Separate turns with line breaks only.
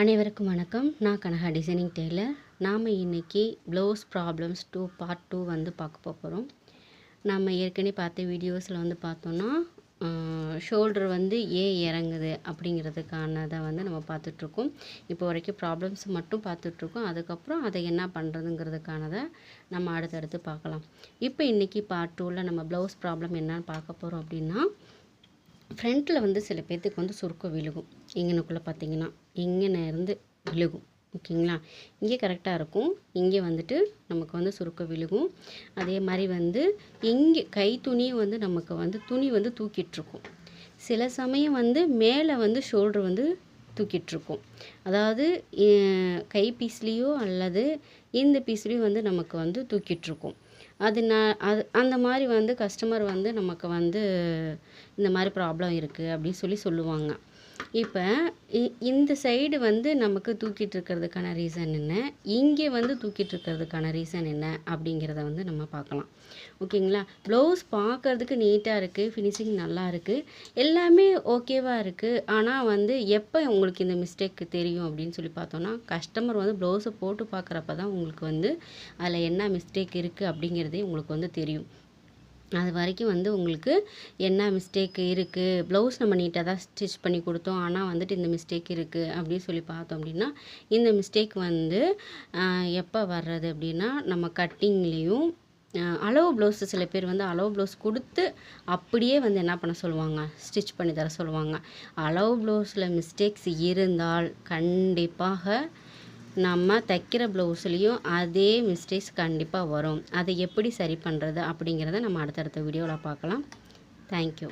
அனைவருக்கும் வணக்கம். நான் கனகா டிசைனிங் டெய்லர் நாம் இன்றைக்கி blouse problems two part two வந்து பார்க்க போகிறோம் நம்ம ஏற்கனவே பார்த்த வீடியோஸில் வந்து பார்த்தோன்னா ஷோல்டர் வந்து ஏன் இறங்குது அப்படிங்கிறதுக்கானதை வந்து நம்ம பார்த்துட்ருக்கோம். இப்போ வரைக்கும் ப்ராப்ளம்ஸ் மட்டும் பார்த்துட்ருக்கோம். அதுக்கப்புறம் அதை என்ன பண்ணுறதுங்கிறதுக்கானதை நம்ம அடுத்தடுத்து பார்க்கலாம். இப்போ இன்றைக்கி பார்ட் டூவில் நம்ம ப்ளவுஸ் ப்ராப்ளம் என்னன்னு பார்க்க போகிறோம் அப்படின்னா ஃப்ரண்ட்டில் வந்து சில பேர்த்துக்கு வந்து சுருக்கம் விழுகும். இங்கனுக்குள்ளே பார்த்தீங்கன்னா இங்கே இருந்து விழுகும். ஓகேங்களா? இங்கே கரெக்டாக இருக்கும். இங்கே வந்துட்டு நமக்கு வந்து சுருக்க விழுகும். அதே மாதிரி வந்து இங்கே கை துணி வந்து நமக்கு வந்து துணி வந்து தூக்கிட்டுருக்கும் சில சமயம் வந்து மேலே வந்து ஷோல்டர் வந்து தூக்கிட்டுருக்கும். அதாவது கை பீஸ்லேயோ அல்லது இந்த பீஸ்லேயும் வந்து நமக்கு வந்து தூக்கிட்டுருக்கும். அது நான் அது அந்த மாதிரி வந்து கஸ்டமர் வந்து நமக்கு வந்து இந்த மாதிரி ப்ராப்ளம் இருக்குது அப்படின்னு சொல்லி சொல்லுவாங்க. இப்போ இந்த சைடு வந்து நமக்கு தூக்கிட்டு இருக்கிறதுக்கான ரீசன் என்ன? இங்கே வந்து தூக்கிட்டு இருக்கிறதுக்கான ரீசன் என்ன? அப்படிங்கிறத வந்து நம்ம பார்க்கலாம். ஓகேங்களா ப்ளவுஸ் பார்க்குறதுக்கு நீட்டாக இருக்குது ஃபினிஷிங் நல்லா இருக்குது எல்லாமே ஓகேவாக இருக்குது ஆனால் வந்து எப்போ உங்களுக்கு இந்த மிஸ்டேக் தெரியும் அப்படின்னு சொல்லி பார்த்தோன்னா கஸ்டமர் வந்து ப்ளவுஸை போட்டு பார்க்குறப்ப தான் உங்களுக்கு வந்து அதில் என்ன மிஸ்டேக் இருக்குது அப்படிங்கிறதே உங்களுக்கு வந்து தெரியும். அது வரைக்கும் வந்து உங்களுக்கு என்ன மிஸ்டேக் இருக்குது ப்ளவுஸ் நம்ம நீட்டாக தான் ஸ்டிச் பண்ணி கொடுத்தோம். ஆனால் வந்துட்டு இந்த மிஸ்டேக் இருக்குது அப்படின்னு சொல்லி பார்த்தோம் அப்படின்னா இந்த மிஸ்டேக் வந்து எப்போ வர்றது அப்படின்னா நம்ம கட்டிங்லேயும் அளவு ப்ளவுஸு சில பேர் வந்து அளவு ப்ளவுஸ் கொடுத்து அப்படியே வந்து என்ன பண்ண சொல்லுவாங்க? ஸ்டிச் பண்ணி தர சொல்லுவாங்க. அளவு ப்ளவுஸில் மிஸ்டேக்ஸ் இருந்தால் கண்டிப்பாக நம்ம தைக்கிற ப்ளவுஸ்லேயும் அதே மிஸ்டேக்ஸ் கண்டிப்பாக வரும். அதை எப்படி சரி பண்ணுறது அப்படிங்கிறத நம்ம அடுத்தடுத்த வீடியோவில் பார்க்கலாம். தேங்க்யூ